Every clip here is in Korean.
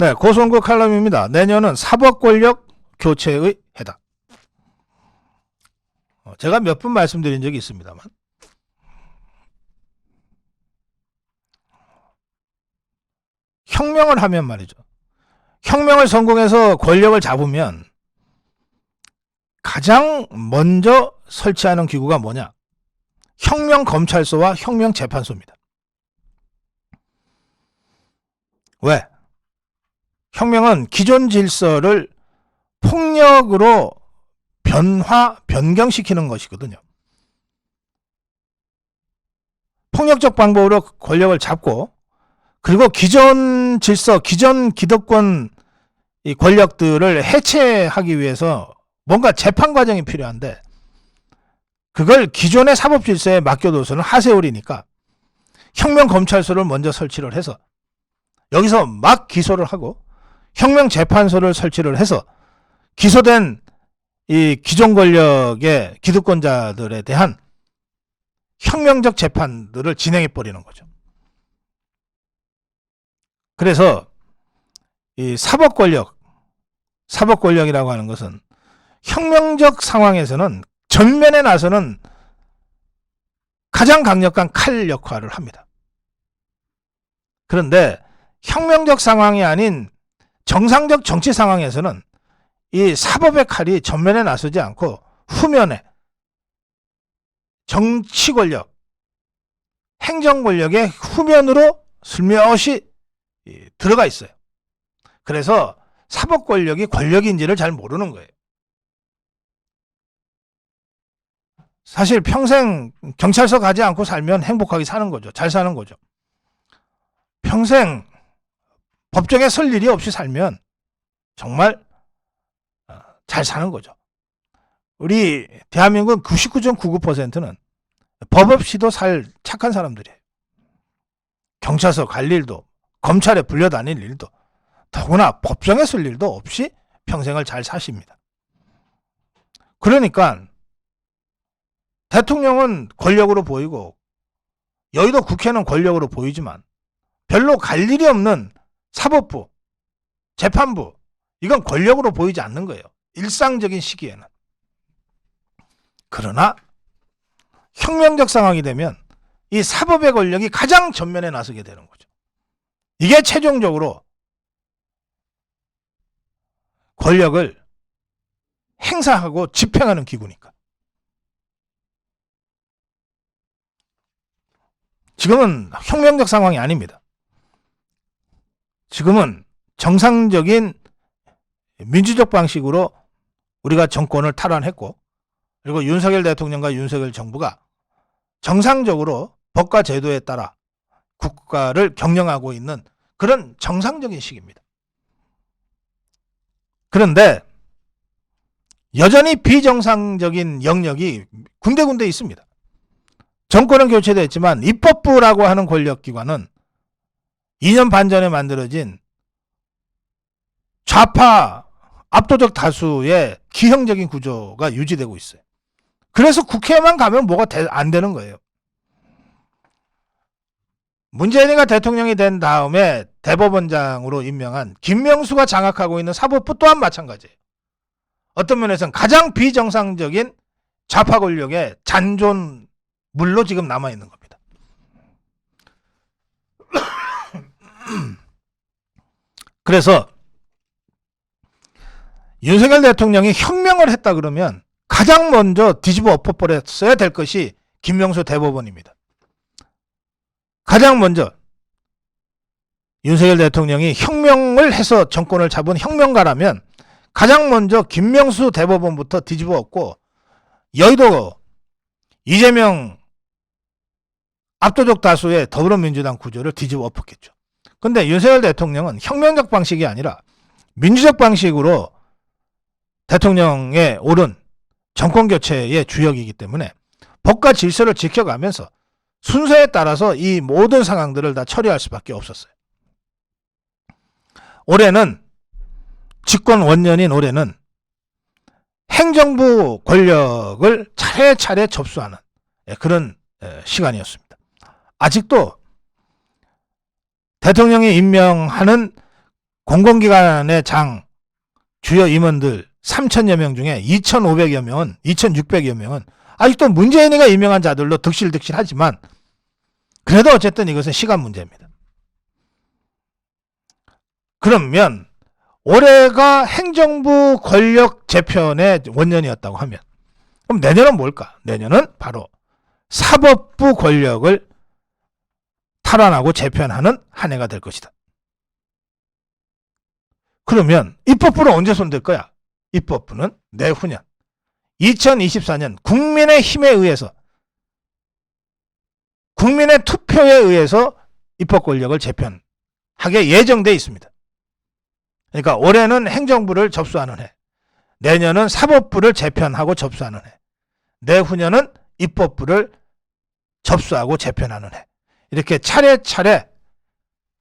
네, 고성구 칼럼입니다. 내년은 사법 권력 교체의 해다. 어, 제가 몇번 말씀드린 적이 있습니다만. 혁명을 하면 말이죠. 혁명을 성공해서 권력을 잡으면 가장 먼저 설치하는 기구가 뭐냐? 혁명 검찰소와 혁명 재판소입니다. 왜? 혁명은 기존 질서를 폭력으로 변화, 변경시키는 것이거든요. 폭력적 방법으로 권력을 잡고 그리고 기존 질서, 기존 기득권 이 권력들을 해체하기 위해서 뭔가 재판 과정이 필요한데 그걸 기존의 사법 질서에 맡겨둬서는 하세월이니까 혁명 검찰소를 먼저 설치를 해서 여기서 막 기소를 하고 혁명 재판소를 설치를 해서 기소된 이 기존 권력의 기득권자들에 대한 혁명적 재판들을 진행해 버리는 거죠. 그래서 이 사법 권력, 사법 권력이라고 하는 것은 혁명적 상황에서는 전면에 나서는 가장 강력한 칼 역할을 합니다. 그런데 혁명적 상황이 아닌 정상적 정치 상황에서는 이 사법의 칼이 전면에 나서지 않고 후면에 정치 권력, 행정 권력의 후면으로 슬며시 이, 들어가 있어요. 그래서 사법 권력이 권력인지를 잘 모르는 거예요. 사실 평생 경찰서 가지 않고 살면 행복하게 사는 거죠. 잘 사는 거죠. 평생 법정에 설 일이 없이 살면 정말 어, 잘 사는 거죠. 우리 대한민국 99.99%는 법 없이도 살 착한 사람들이에요. 경찰서 갈 일도 검찰에 불려다닐 일도 더구나 법정에 쓸 일도 없이 평생을 잘 사십니다. 그러니까 대통령은 권력으로 보이고 여의도 국회는 권력으로 보이지만 별로 갈 일이 없는 사법부, 재판부 이건 권력으로 보이지 않는 거예요. 일상적인 시기에는. 그러나 혁명적 상황이 되면 이 사법의 권력이 가장 전면에 나서게 되는 거죠. 이게 최종적으로 권력을 행사하고 집행하는 기구니까. 지금은 혁명적 상황이 아닙니다. 지금은 정상적인 민주적 방식으로 우리가 정권을 탈환했고 그리고 윤석열 대통령과 윤석열 정부가 정상적으로 법과 제도에 따라 국가를 경영하고 있는 그런 정상적인 시기입니다. 그런데 여전히 비정상적인 영역이 군데군데 있습니다. 정권은 교체됐지만 입법부라고 하는 권력기관은 2년 반 전에 만들어진 좌파 압도적 다수의 기형적인 구조가 유지되고 있어요. 그래서 국회에만 가면 뭐가 되- 안 되는 거예요. 문재인이가 대통령이 된 다음에 대법원장으로 임명한 김명수가 장악하고 있는 사법부 또한 마찬가지예요. 어떤 면에서는 가장 비정상적인 좌파 권력의 잔존물로 지금 남아 있는 겁니다. 그래서 윤석열 대통령이 혁명을 했다 그러면 가장 먼저 뒤집어 엎어버렸어야 될 것이 김명수 대법원입니다. 가장 먼저 윤석열 대통령이 혁명을 해서 정권을 잡은 혁명가라면 가장 먼저 김명수 대법원부터 뒤집어 엎고 여의도 이재명 압도적 다수의 더불어민주당 구조를 뒤집어 엎었겠죠. 근데 윤석열 대통령은 혁명적 방식이 아니라 민주적 방식으로 대통령에 오른 정권 교체의 주역이기 때문에 법과 질서를 지켜가면서 순서에 따라서 이 모든 상황들을 다 처리할 수밖에 없었어요. 올해는 집권 원년인 올해는 행정부 권력을 차례차례 접수하는 예, 그런 예, 시간이었습니다. 아직도 대통령이 임명하는 공공기관의 장 주요 임원들 3천여 명 중에 2,500여 명은 2,600여 명은 아직도 문재인이가 임명한 자들로 득실득실하지만 그래도 어쨌든 이것은 시간 문제입니다. 그러면 올해가 행정부 권력 재편의 원년이었다고 하면 그럼 내년은 뭘까? 내년은 바로 사법부 권력을 탈환하고 재편하는 한 해가 될 것이다. 그러면 입법부는 언제 손댈 거야? 입법부는 내후년 2024년 국민의 힘에 의해서 국민의 투표에 의해서 입법 권력을 재편하게 예정돼 있습니다. 그러니까 올해는 행정부를 접수하는 해, 내년은 사법부를 재편하고 접수하는 해, 내후년은 입법부를 접수하고 재편하는 해. 이렇게 차례차례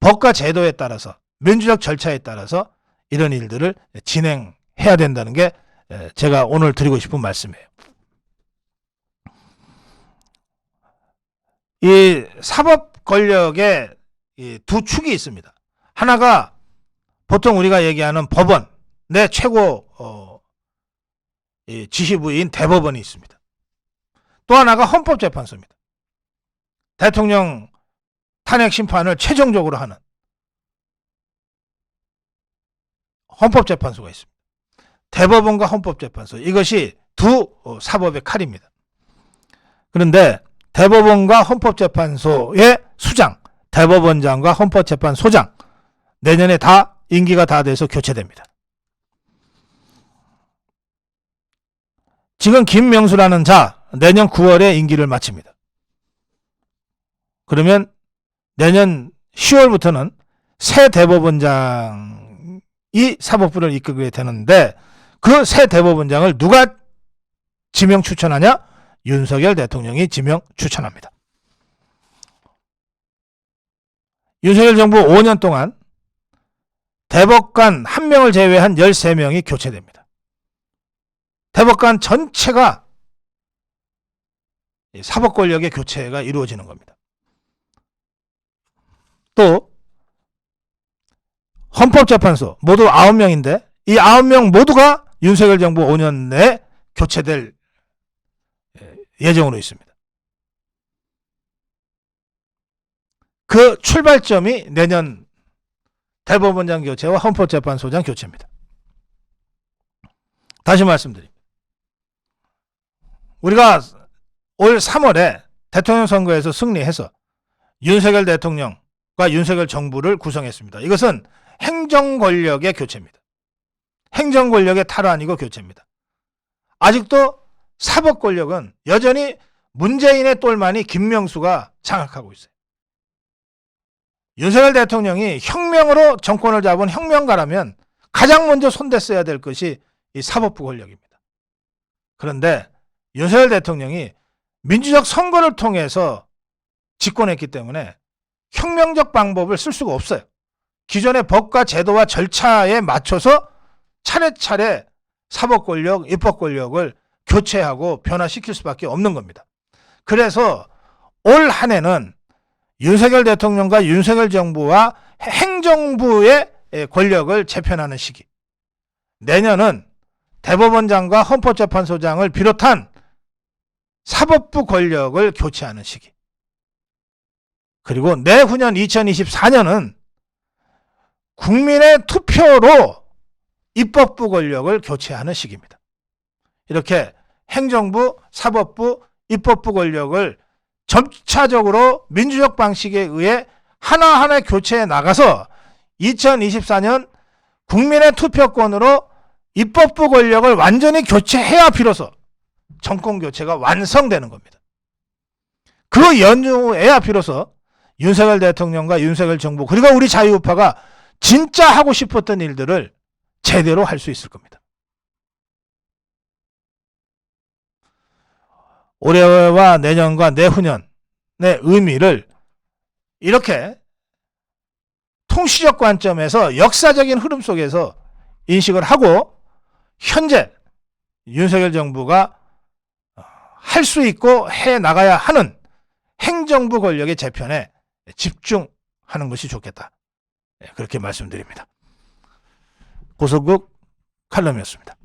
법과 제도에 따라서 민주적 절차에 따라서 이런 일들을 진행해야 된다는 게 제가 오늘 드리고 싶은 말씀이에요. 이 사법 권력의 이두 축이 있습니다. 하나가 보통 우리가 얘기하는 법원, 내 최고 어, 이 지휘부인 대법원이 있습니다. 또 하나가 헌법재판소입니다. 대통령 탄핵 심판을 최종적으로 하는 헌법재판소가 있습니다. 대법원과 헌법재판소 이것이 두 어, 사법의 칼입니다. 그런데 대법원과 헌법재판소의 수장, 대법원장과 헌법재판소장 내년에 다 임기가 다 돼서 교체됩니다. 지금 김명수라는 자 내년 9월에 임기를 마칩니다. 그러면 내년 10월부터는 새 대법원장이 사법부를 이끌게 되는데 그 새 대법원장을 누가 지명 추천하냐? 윤석열 대통령이 지명 추천합니다. 윤석열 정부 5년 동안 대법관 한 명을 제외한 13명이 교체됩니다. 대법관 전체가 이 사법 권력의 교체가 이루어지는 겁니다. 또 헌법재판소 모두 9명인데 이 9명 모두가 윤석열 정부 5년 내에 교체될 예, 예정으로 있습니다. 그 출발점이 내년 대법원장 교체와 헌법재판소장 교체입니다. 다시 말씀드립니다. 우리가 올 3월에 대통령 선거에서 승리해서 윤석열 대통령 과 윤석열 정부를 구성했습니다. 이것은 행정 권력의 교체입니다. 행정 권력의 탈환이고 교체입니다. 아직도 사법 권력은 여전히 문재인의 똘마니 김명수가 장악하고 있어요. 윤석열 대통령이 혁명으로 정권을 잡은 혁명가라면 가장 먼저 손댔어야 될 것이 이 사법부 권력입니다. 그런데 윤석열 대통령이 민주적 선거를 통해서 집권했기 때문에 혁명적 방법을 쓸 수가 없어요. 기존의 법과 제도와 절차에 맞춰서 차례차례 사법 권력, 입법 권력을 교체하고 변화시킬 수밖에 없는 겁니다. 그래서 올 한 해는 윤석열 대통령과 윤석열 정부와 행정부의 권력을 재편하는 시기. 내년은 대법원장과 헌법재판소장을 비롯한 사법부 권력을 교체하는 시기. 그리고 내후년 2024년은 국민의 투표로 입법부 권력을 교체하는 시기입니다. 이렇게 행정부, 사법부, 입법부 권력을 점차적으로 민주적 방식에 의해 하나하나 교체해 나가서 2024년 국민의 투표권으로 입법부 권력을 완전히 교체해야 비로소 정권 교체가 완성되는 겁니다. 그 연휴에야 비로소 윤석열 대통령과 윤석열 정부 그리고 우리 자유우파가 진짜 하고 싶었던 일들을 제대로 할 수 있을 겁니다. 올해와 내년과 내후년의 의미를 이렇게 통시적 관점에서 역사적인 흐름 속에서 인식을 하고 현재 윤석열 정부가 할 수 있고 해 나가야 하는 행정부 권력의 재편에 집중하는 것이 좋겠다. 예, 그렇게 말씀드립니다. 고소국 칼럼이었습니다.